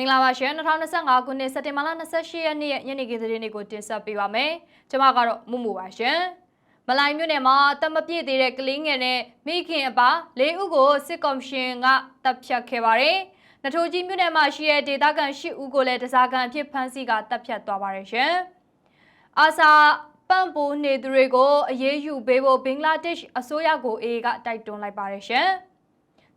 မင်္ဂလာပါရှင်2025ခုနှစ်စက်တင်ဘာလ28ရက်နေ့ရဲ့ညနေခင်းသတင်းတွေကိုတင်ဆက်ပေးပါမယ်။ကျွန်မကတော့မှုမှုပါရှင်။မလိုင်မြို့နယ်မှာတမပြည့်သေးတဲ့ကလေးငယ်နဲ့မိခင်အပါ၄ဦးကိုစစ်ကော်မရှင်ကတပ်ဖြတ်ခဲ့ပါတယ်။နထိုးကြီးမြို့နယ်မှာရှိတဲ့ဒေသခံ၈ဦးကိုလည်းတစားကန်အဖြစ်ဖမ်းဆီးကတပ်ဖြတ်သွားပါတယ်ရှင်။အာဆာပန့်ပိုးနေသူတွေကိုအရေးယူပေးဖို့ဘင်္ဂလားဒေ့ရှ်အစိုးရကိုအေးကတိုက်တွန်းလိုက်ပါတယ်ရှင်။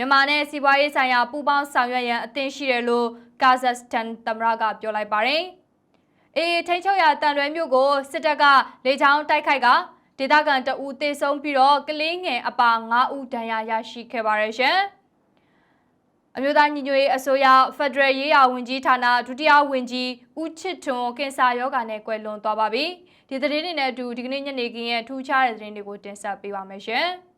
မြန်မာနဲ့စီးပွားရေးဆိုင်ရာပူးပေါင်းဆောင်ရွက်ရန်အသင့်ရှိတယ်လို့ကာဇက်စတန်သမ္မတကပြောလိုက်ပါတယ်။အေးထိန်ချုပ်ရတန်လွယ်မြို့ကိုစစ်တပ်ကလေကြောင်းတိုက်ခိုက်ကဒေသခံတအူတေဆုံးပြီးတော့ကလေးငယ်အပါ9ဦးဒဏ်ရာရရှိခဲ့ပါတယ်ရှင်။အမျိုးသားညီညွတ်ရေးအစိုးရဖက်ဒရယ်ရေးရာဝန်ကြီးဌာနဒုတိယဝန်ကြီးဦးချစ်ထွန်းကင်ဆာရောဂါနဲ့ကွယ်လွန်သွားပါပြီ။ဒီသတင်းတွေနဲ့အတူဒီကနေ့ညနေခင်းရဲ့ထူးခြားတဲ့သတင်းတွေကိုတင်ဆက်ပေးပါမယ်ရှင်။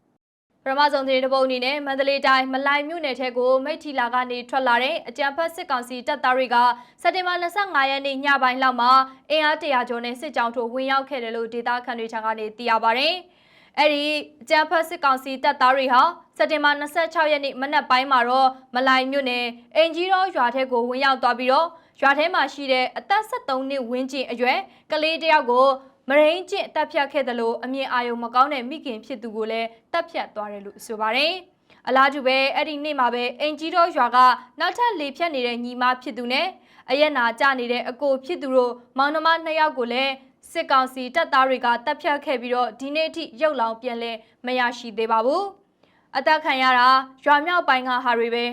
ပထမဆုံးသတင်းတစ်ပုဒ်အနေနဲ့မန္တလေးတိုင်းမလိုင်မြို့နယ်ထဲကိုမိထီလာကနေထွက်လာတဲ့အကြံဖက်စစ်ကောင်စီတပ်သားတွေကစက်တင်ဘာ25ရက်နေ့ညပိုင်းလောက်မှာအင်အားတရာကျော်နဲ့စစ်ကြောင်းထိုးဝင်ရောက်ခဲ့တယ်လို့ဒေသခံတွေထံကနေသိရပါဗျ။အဲ့ဒီအကြံဖက်စစ်ကောင်စီတပ်သားတွေဟာစက်တင်ဘာ26ရက်နေ့မနက်ပိုင်းမှာတော့မလိုင်မြို့နယ်အင်ကြီးတော်ရွာထဲကိုဝင်ရောက်သွားပြီးတော့ရွာထဲမှာရှိတဲ့အသက်73နှစ်ဝန်းကျင်အရွယ်ကလေးတယောက်ကို မရင်းကျင့်တပ်ဖြတ်ခဲ့တယ်လို့အမြင်အာရုံမကောင်းတဲ့မိခင်ဖြစ်သူကိုလည်းတပ်ဖြတ်သွားတယ်လို့ဆိုပါတယ်။အလားတူပဲအဲ့ဒီနေ့မှာပဲအင်ကြီးတော်ရွာကနောက်ထပ်လေဖြတ်နေတဲ့ညီမဖြစ်သူနဲ့အရက်နာကြနေတဲ့အကိုဖြစ်သူတို့မောင်နှမနှစ်ယောက်ကိုလည်းစစ်ကောင်စီတပ်သားတွေကတပ်ဖြတ်ခဲ့ပြီးတော့ဒီနေ့အထိရုပ်လောင်ပြန်လဲမရရှိသေးပါဘူး။အသက်ခံရတာရွာမြောက်ပိုင်းကဟာတွေပဲ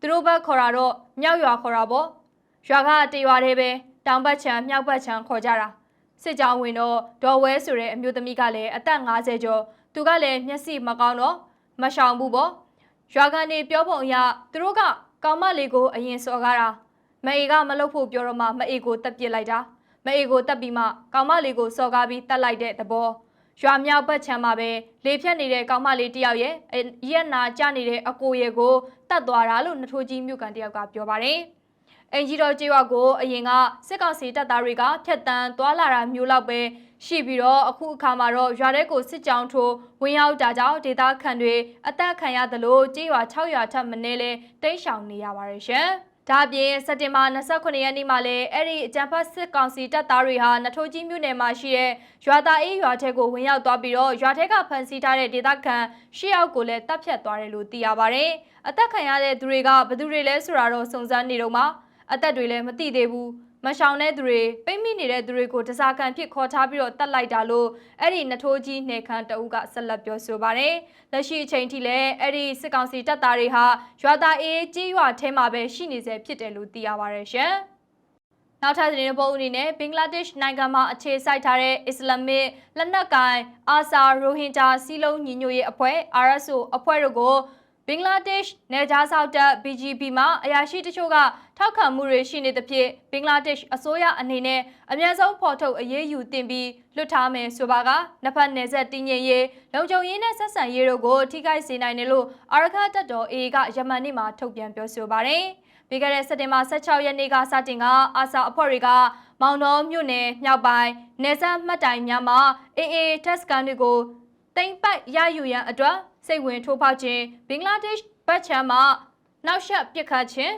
သူတို့ဘက်ခေါ်တာတော့မြောက်ရွာခေါ်တာပေါ့။ရွာကတရွာတည်းပဲတောင်ဘက်ခြမ်းမြောက်ဘက်ခြမ်းခေါ်ကြတာ။ စစ်ကြောင်းဝင်တော့ဒေါ်ဝဲဆိုတဲ့အမျိုးသမီးကလည်းအသက်50ကျော်သူကလည်းမျက်စိမကောင်းတော့မရှောင်ဘူးပေါ့ရွာကနေပြောပုံအရသူတို့ကကောင်မလေးကိုအရင်စော်ကားတာမအေကမလုပ်ဖို့ပြောတော့မှမအေကိုတက်ပစ်လိုက်တာမအေကိုတက်ပြီးမှကောင်မလေးကိုစော်ကားပြီးတက်လိုက်တဲ့သဘောရွာမြောက်ဘက်ခြမ်းမှာပဲလေဖြတ်နေတဲ့ကောင်မလေးတယောက်ရဲ့ရက်နာကျနေတဲ့အကိုရဲ့ကိုတတ်သွားတာလို့နထိုးကြီးမြို့ကန်တယောက်ကပြောပါတယ် အင်ဂျီတော်ကျေးရွာကိုအရင်ကစစ်ကောင်စီတပ်သားတွေကဖျက်တမ်းသွားလာတာမျိုးလောက်ပဲရှိပြီးတော့အခုအခါမှာတော့ရွာထဲကိုစစ်ကြောင်းထိုးဝင်ရောက်တာကြောင့်ဒေသခံတွေအသက်ခံရသလိုကျေးရွာ6ရွာထပ်မနည်းလဲတိတ်ရှောင်နေရပါတယ်ရှင်။ဒါပြင်စက်တင်ဘာ29ရက်နေ့မှာလည်းအဲ့ဒီအကြံဖတ်စစ်ကောင်စီတပ်သားတွေဟာနထိုးကြီးမြို့နယ်မှာရှိတဲ့ရွာသားအေးရွာထဲကိုဝင်ရောက်သွားပြီးတော့ရွာထဲကဖမ်းဆီးထားတဲ့ဒေသခံရှစ်ယောက်ကိုလည်းတပ်ဖြတ်သွားတယ်လို့သိရပါတယ်။အသက်ခံရတဲ့သူတွေကဘယ်သူတွေလဲဆိုတာတော့စုံစမ်းနေတော့မှ အသက်တွေလည်းမသိသေးဘူးမရှောင်တဲ့သူတွေပိတ်မိနေတဲ့သူတွေကိုတစားကန်ဖြစ်ခေါ်ထားပြီးတော့တတ်လိုက်တာလို့အဲ့ဒီနထိုးကြီးနှေခမ်းတအုပ်ကဆက်လက်ပြောဆိုပါတယ်လက်ရှိအချိန်ထိလည်းအဲ့ဒီစစ်ကောင်စီတပ်သားတွေဟာရွာသားအေးကြီးရွာထဲမှာပဲရှိနေစေဖြစ်တယ်လို့သိရပါတယ်ရှင်နောက်ထပ်သတင်းပုံအနေနဲ့ဘင်္ဂလားဒေ့ရှ်နိုင်ငံမှာအခြေစိုက်ထားတဲ့အစ္စလာမစ်လက်နက်ကိုင်အာဆာရိုဟင်ဂျာစီလုံးညီညွတ်ရေးအဖွဲ့ RSO အဖွဲ့တို့ကို ဘင်္ဂလားဒေ့ရှ်နယ်ခြားစောက်တပ် BGP မှာအရာရှိတချို့ကထောက်ခံမှုတွေရှိနေသဖြင့်ဘင်္ဂလားဒေ့ရှ်အစိုးရအနေနဲ့အများဆုံးဖော်ထုတ်အရေးယူတင်ပြီးလွတ်ထားမယ်ဆိုပါကနှစ်ဖက်နယ်စပ်တည်ငြိမ်ရေးလုံခြုံရေးနဲ့ဆက်ဆံရေးတို့ကိုထိခိုက်စေနိုင်တယ်လို့အာရခတပ်တော် AA ကယမန်နေ့မှာထုတ်ပြန်ပြောဆိုပါတယ်။ပြီးခဲ့တဲ့စက်တင်ဘာ16ရက်နေ့ကစတင်ကအာဆာအဖွဲ့တွေကမောင်တော်မြို့နယ်မြောက်ပိုင်းနယ်စပ်မှတ်တိုင်များမှာ AA တက်စကန်တွေကိုတိမ့်ပိုက်ရယူရန်အတွက် စိတ်ဝင်ထိုးဖောက်ခြင်းဘင်္ဂလားဒေ့ရှ်ဘတ်ချမ်းမှာနောက်ဆက်ပစ်ခတ်ခြင်း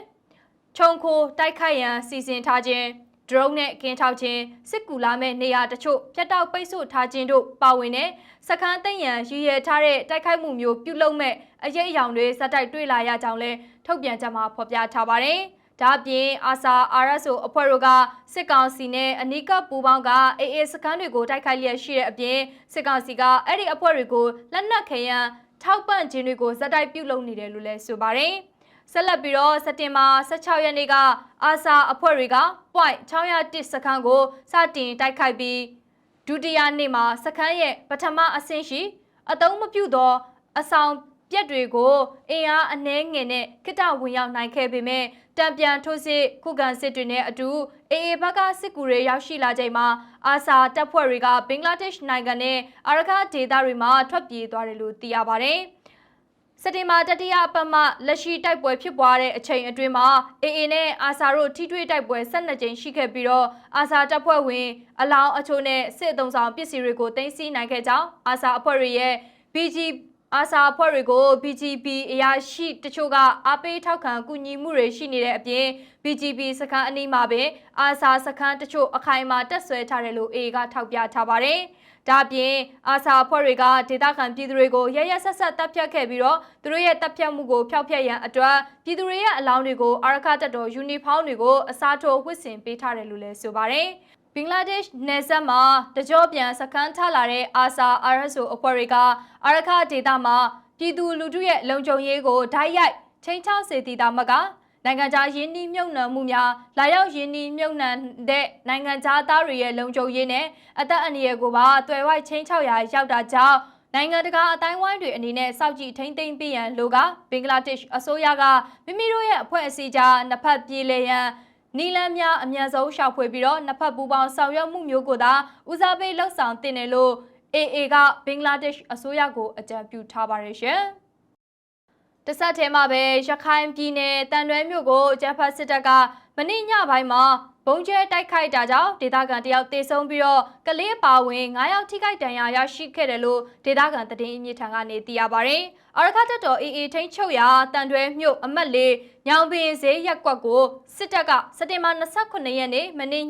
ခြုံခိုတိုက်ခိုက်ရန်စီစဉ်ထားခြင်းဒရုန်းနဲ့ကင်းထောက်ခြင်းစစ်ကူလာမဲ့နေရာတချို့ပြတ်တောက်ပိတ်ဆို့ထားခြင်းတို့ပါဝင်တဲ့စခန်းသိမ်းရန်ရည်ရွယ်ထားတဲ့တိုက်ခိုက်မှုမျိုးပြုလုပ်မဲ့အရေးအယောင်တွေစက်တိုက်တွေ့လာရကြောင်းလဲထုတ်ပြန်ကြမှာဖော်ပြထားပါတယ်။ဒါ့အပြင်အာဆာ RSO အဖွဲ့တို့ကစစ်ကောင်စီနဲ့အနီးကပ်ပူးပေါင်းက AA စခန်းတွေကိုတိုက်ခိုက်လျက်ရှိတဲ့အပြင်စစ်ကောင်စီကအဲ့ဒီအဖွဲ့တွေကိုလက်နက်ခဲယမ်း ထောက်ပံ့ခြင်းတွေကိုဇက်တိုက်ပြုလုပ်နေတယ်လို့လည်းဆိုပါတယ်။ဆက်လက်ပြီးတော့စက်တင်ဘာ16ရက်နေ့ကအာဆာအဖွဲ့တွေက point 601စခန်းကိုစတင်တိုက်ခိုက်ပြီးဒုတိယနေ့မှာစခန်းရဲ့ပထမအဆင့်ရှိအတုံးမပြုသောအဆောင် ပြက်တွေကိုအင်အားအနှဲငယ်နဲ့ခိတဝင်ရောက်နိုင်ခဲ့ပေမဲ့တံပြန်ထိုးစစ်ခုခံစစ်တွေနဲ့အတူအေအေဘက်ကစစ်ကူတွေရောက်ရှိလာချိန်မှာအာဆာတပ်ဖွဲ့တွေကဘင်္ဂလားဒေ့ရှ်နိုင်ငံနဲ့အာရခဒေသတွေမှာထွက်ပြေးသွားတယ်လို့သိရပါတယ်။စက်တင်ဘာတတိယအပတ်မှလက်ရှိတိုက်ပွဲဖြစ်ပွားတဲ့အချိန်အတွင်းမှာအေအေနဲ့အာဆာတို့ထိတွေ့တိုက်ပွဲ12ကြိမ်ရှိခဲ့ပြီးတော့အာဆာတပ်ဖွဲ့ဝင်အလောင်းအချို့နဲ့စစ်အုံဆောင်ပစ္စည်းတွေကိုတင်စီနိုင်ခဲ့ကြောင်းအာဆာအဖွဲ့ရဲ့ BG အာစာအဖွဲ့တွေကို BGP အရာရှိတချို့ကအားပေးထောက်ခံကူညီမှုတွေရှိနေတဲ့အပြင် BGP စခန်းအနီးမှာပင်အာစာစခန်းတချို့အခိုင်အမာတက်ဆွဲထားတယ်လို့ AA ကထောက်ပြထားပါတယ်။ဒါ့အပြင်အာစာအဖွဲ့တွေကဒေသခံပြည်သူတွေကိုရရဆက်ဆက်တပ်ဖြတ်ခဲ့ပြီးတော့သူတို့ရဲ့တပ်ဖြတ်မှုကိုဖျောက်ဖျက်ရန်အတွက်ပြည်သူတွေရဲ့အလောင်းတွေကိုအာရခတပ်တော်ယူနီဖောင်းတွေကိုအစားထိုးဝတ်ဆင်ပေးထားတယ်လို့လည်းဆိုပါတယ်။ ဘင်္ဂလားဒေ့ရှ်နယ်စပ်မှာတကြောပြန်စခန်းချလာတဲ့အာဆာ RSO အဖွဲ့တွေကအာရခဒေသမှာပြည်သူလူထုရဲ့လုံခြုံရေးကိုဓာတ်ရိုက်ချိန်ချောက်စေတည်တာမကနိုင်ငံခြားရင်းနှီးမြုပ်နှံမှုများလာရောက်ရင်းနှီးမြုပ်နှံတဲ့နိုင်ငံခြားသားတွေရဲ့လုံခြုံရေးနဲ့အသက်အန္တရာယ်ကိုပါတွယ်ဝိုက်ချင်းချောက်ရာရောက်တာကြောင့်နိုင်ငံတကာအတိုင်းဝိုင်းတွေအနေနဲ့စောက်ကြည့်ထိမ့်သိမ်းပေးရန်လိုကဘင်္ဂလားဒေ့ရှ်အစိုးရကမိမိတို့ရဲ့အဖွဲ့အစည်းကြားနှစ်ဖက်ပြေးလဲရန် နီလန်းများအမြန်ဆုံးရှောက်ဖွေပြီးတော့နှစ်ဖက်ပူးပေါင်းဆောင်ရွက်မှုမျိုးကိုသာဦးစားပေးလှုပ်ဆောင်တင်တယ်လို့ AA ကဘင်္ဂလားဒေ့ရှ်အစိုးရကိုအကြံပြုထားပါတယ်ရှင်။တဆက်တည်းမှာပဲရခိုင်ပြည်နယ်တန်တွဲမြို့ကိုဂျဖတ်စစ်တပ်က မနေ့ညပိုင်းမှာဘုံကျဲတိုက်ခိုက်တာကြောင့်ဒေသခံတယောက်တေဆုံးပြီးတော့ကလေးပါဝင်9ယောက်ထိခိုက်ဒဏ်ရာရရှိခဲ့တယ်လို့ဒေသခံသတင်းအမြင့်ထံကနေသိရပါဗျ။အရခတ်တော် AA ထိန်းချုပ်ရာတန်တွဲမြို့အမတ်လေးညောင်ပင်ဈေးရက်ကွက်ကိုစစ်တပ်ကစက်တင်ဘာ29ရက်နေ့မနေ့ည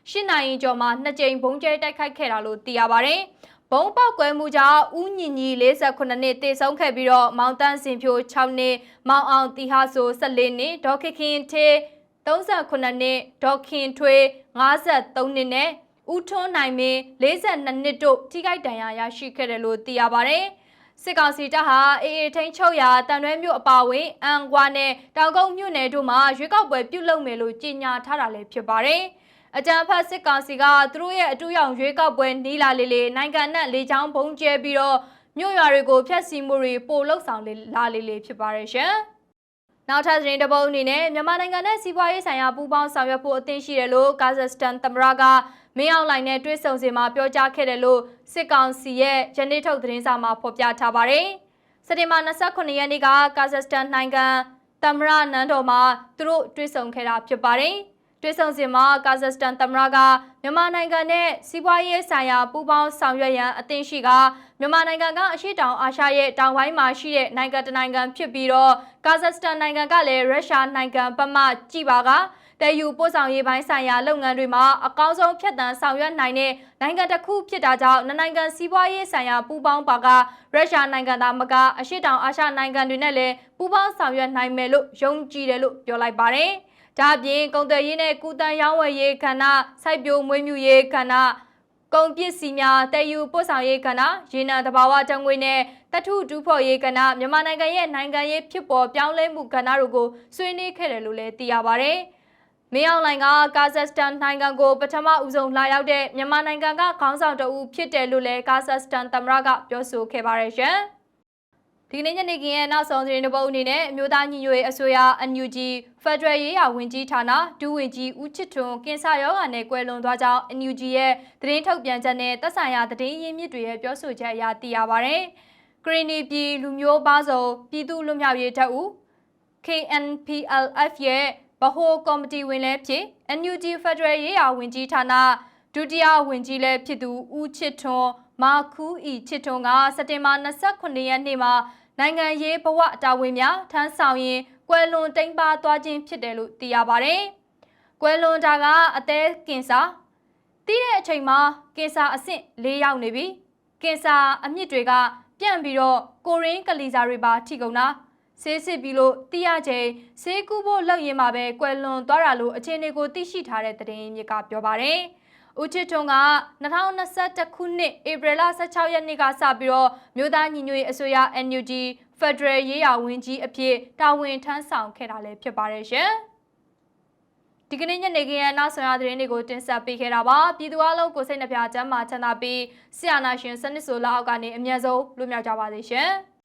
8နာရီကျော်မှာနှစ်ကြိမ်ဘုံကျဲတိုက်ခိုက်ခဲ့တာလို့သိရပါဗျ။ဘုံပေါက်ကွဲမှုကြောင့်ဦးညင်ကြီး48နှစ်တေဆုံးခဲ့ပြီးတော့မောင်တန်းစင်ဖြို6နှစ်မောင်အောင်တီဟာဆို14နှစ်ဒေါ်ခခင်ထေ 38နှစ်ဒေါ်ခင်ထွေ53နှစ်နဲ့ဦးထွန်းနိုင်မင်း42နှစ်တို့ထိခိုက်ဒဏ်ရာရရှိခဲ့တယ်လို့သိရပါတယ်။စစ်ကောင်စီတပ်ဟာအေအေထိန်ချုပ်ရာတန်ရွဲမြို့အပါအဝင် အန်ကွာနဲ့တောင်ကုန်းမြို့နယ်တို့မှာရွေးကောက်ပွဲပြုလုပ်မယ်လို့ကြေညာထားတာလည်းဖြစ်ပါတယ်။အကြံဖတ်စစ်ကောင်စီကသူတို့ရဲ့အတူရောင်ရွေးကောက်ပွဲနီးလာလေလေနိုင်ငံနဲ့လေချောင်းဘုံကျဲပြီးတော့မြို့ရွာတွေကိုဖျက်ဆီးမှုတွေပိုလှုပ်ဆောင်လာလေလေဖြစ်ပါတယ်ရှင်။ နောက်ထပ်သတင်းတစ်ပုဒ်အနေနဲ့မြန်မာနိုင်ငံနဲ့စီးပွားရေးဆိုင်ရာပူးပေါင်းဆောင်ရွက်ဖို့အသင့်ရှိတယ်လို့ကာဇက်စတန်သမ္မတကမင်းအောင်လှိုင်နဲ့တွေ့ဆုံစီမှာပြောကြားခဲ့တယ်လို့စစ်ကောင်စီရဲ့ယနေ့ထုတ်သတင်းစာမှာဖော်ပြထားပါတယ်။စက်တင်ဘာ29ရက်နေ့ကကာဇက်စတန်နိုင်ငံသမ္မတနန်းတော်မှာသူတို့တွေ့ဆုံခဲ့တာဖြစ်ပါတယ်။ တွေ့ဆုံစဉ်မှာကာဇက်စတန်သမ္မတကမြန်မာနိုင်ငံနဲ့စီးပွားရေးဆိုင်ရာပူးပေါင်းဆောင်ရွက်ရန်အသင့်ရှိကမြန်မာနိုင်ငံကအရှိတောင်အာရှရဲ့တောင်ပိုင်းမှာရှိတဲ့နိုင်ငံတနိုင်ငံဖြစ်ပြီးတော့ကာဇက်စတန်နိုင်ငံကလည်းရုရှားနိုင်ငံဘက်မှကြည်ပါကတဲယူပို့ဆောင်ရေးပိုင်းဆိုင်ရာလုပ်ငန်းတွေမှာအကောင်းဆုံးဖြတ်တန်းဆောင်ရွက်နိုင်တဲ့နိုင်ငံတစ်ခုဖြစ်တာကြောင့်နိုင်ငံစီးပွားရေးဆိုင်ရာပူးပေါင်းပါကရုရှားနိုင်ငံသားမကအရှိတောင်အာရှနိုင်ငံတွေနဲ့လည်းပူးပေါင်းဆောင်ရွက်နိုင်မယ်လို့ယုံကြည်တယ်လို့ပြောလိုက်ပါတယ်။ ဒါအပြင်ကုန်သွယ်ရေးနဲ့ကုသရောင်းဝယ်ရေးကဏ္ဍစိုက်ပျိုးမွေးမြူရေးကဏ္ဍကုန်ပစ္စည်းများတည်ယူပို့ဆောင်ရေးကဏ္ဍရေနံတဘာဝတံငွေနဲ့တထုဒူးဖော်ရေးကဏ္ဍမြန်မာနိုင်ငံရဲ့နိုင်ငံရေးဖြစ်ပေါ်ပြောင်းလဲမှုကဏ္ဍတို့ကိုဆွေးနွေးခဲ့တယ်လို့လည်းသိရပါဗျ။မင်းအောင်လှိုင်ကကာဇက်စတန်နိုင်ငံကိုပထမဦးဆုံးလာရောက်တဲ့မြန်မာနိုင်ငံကခေါင်းဆောင်တဦးဖြစ်တယ်လို့လည်းကာဇက်စတန်သမ္မတကပြောဆိုခဲ့ပါတယ်ရှင်။ ဒီနေ့ညနေခင်းရဲ့နောက်ဆုံးသတင်းတစ်ပုဒ်အနေနဲ့အမျိုးသားညီညွတ်ရေးအစိုးရ NUG Federal ရေးရာဝန်ကြီးဌာနဒူဝင်ကြီးဦးချစ်ထွန်းကင်ဆာရောဂါနဲ့ကွယ်လွန်သွားကြောင်း NUG ရဲ့သတင်းထုတ်ပြန်ချက်နဲ့သက်ဆိုင်ရာသတင်းရင်းမြစ်တွေရဲ့ပြောဆိုချက်အရသိရပါဗျ။ကရီနီပြည်လူမျိုးပါစုံပြည်သူ့လူမျိုးရေးတပ်ဦး KNPLF ရဲ့ဗဟိုကော်မတီဝင်လည်းဖြစ် NUG Federal ရေးရာဝန်ကြီးဌာနဒုတိယဝန်ကြီးလည်းဖြစ်သူဦးချစ်ထွန်း မာခူးဤချစ်ထွန်းကစက်တင်ဘာ29ရက်နေ့မှာနိုင်ငံရေးဘဝတာဝန်များထမ်းဆောင်ရင်ကွယ်လွန်တိမ်ပါသွားခြင်းဖြစ်တယ်လို့သိရပါတယ်။ကွယ်လွန်တာကအသေးကင်ဆာတီးတဲ့အချိန်မှာကင်ဆာအဆင့်၄ရောက်နေပြီ။ကင်ဆာအမြင့်တွေက ပြန့်ပြီးတော့ကိုရင်းကလီစာတွေပါထိကုန်တာဆေးစစ်ပြီးလို့တိရချိန်ဆေးကူးဖို့လုပ်ရင်မှာပဲကွယ်လွန်သွားတာလို့အခြေအနေကိုသိရှိထားတဲ့သတင်းမြစ်ကပြောပါတယ်။ ဦးချစ်ထွန်းက2021ခုနှစ်ဧပြီလ16ရက်နေ့ကစပြီးတော့မြို့သားညီညွတ်ရေးအစိုးရ NUG Federal ရေးရာဝန်ကြီးအဖြစ်တာဝန်ထမ်းဆောင်ခဲ့တာလည်းဖြစ်ပါတယ်ရှင်။ဒီကနေ့ညနေခင်းရနောက်ဆောင်ရသတင်းတွေကိုတင်ဆက်ပေးခဲ့တာပါပြည်သူအလုံးကိုစိတ်နှပြချမ်းသာချမ်းသာပြီးဆရာနာရှင်စနစ်ဆိုလက်အောက်ကနေအမြဲဆုံးလွတ်မြောက်ကြပါစေရှင်။